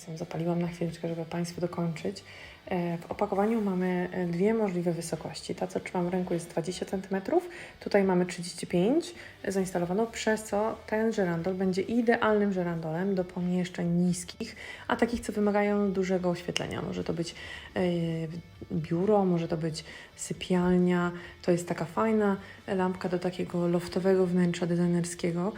sobie zapaliłam na chwileczkę, żeby Państwu dokończyć. E, w opakowaniu mamy e, dwie możliwe wysokości. Ta, co trzymam w ręku, jest 20 cm, tutaj mamy 35 zainstalowaną, przez co ten żerandol będzie idealnym żerandolem do pomieszczeń niskich, a takich, co wymagają dużego oświetlenia. Może to być e, biuro, może to być sypialnia. To jest taka fajna lampka do takiego loftowego wnętrza designerskiego.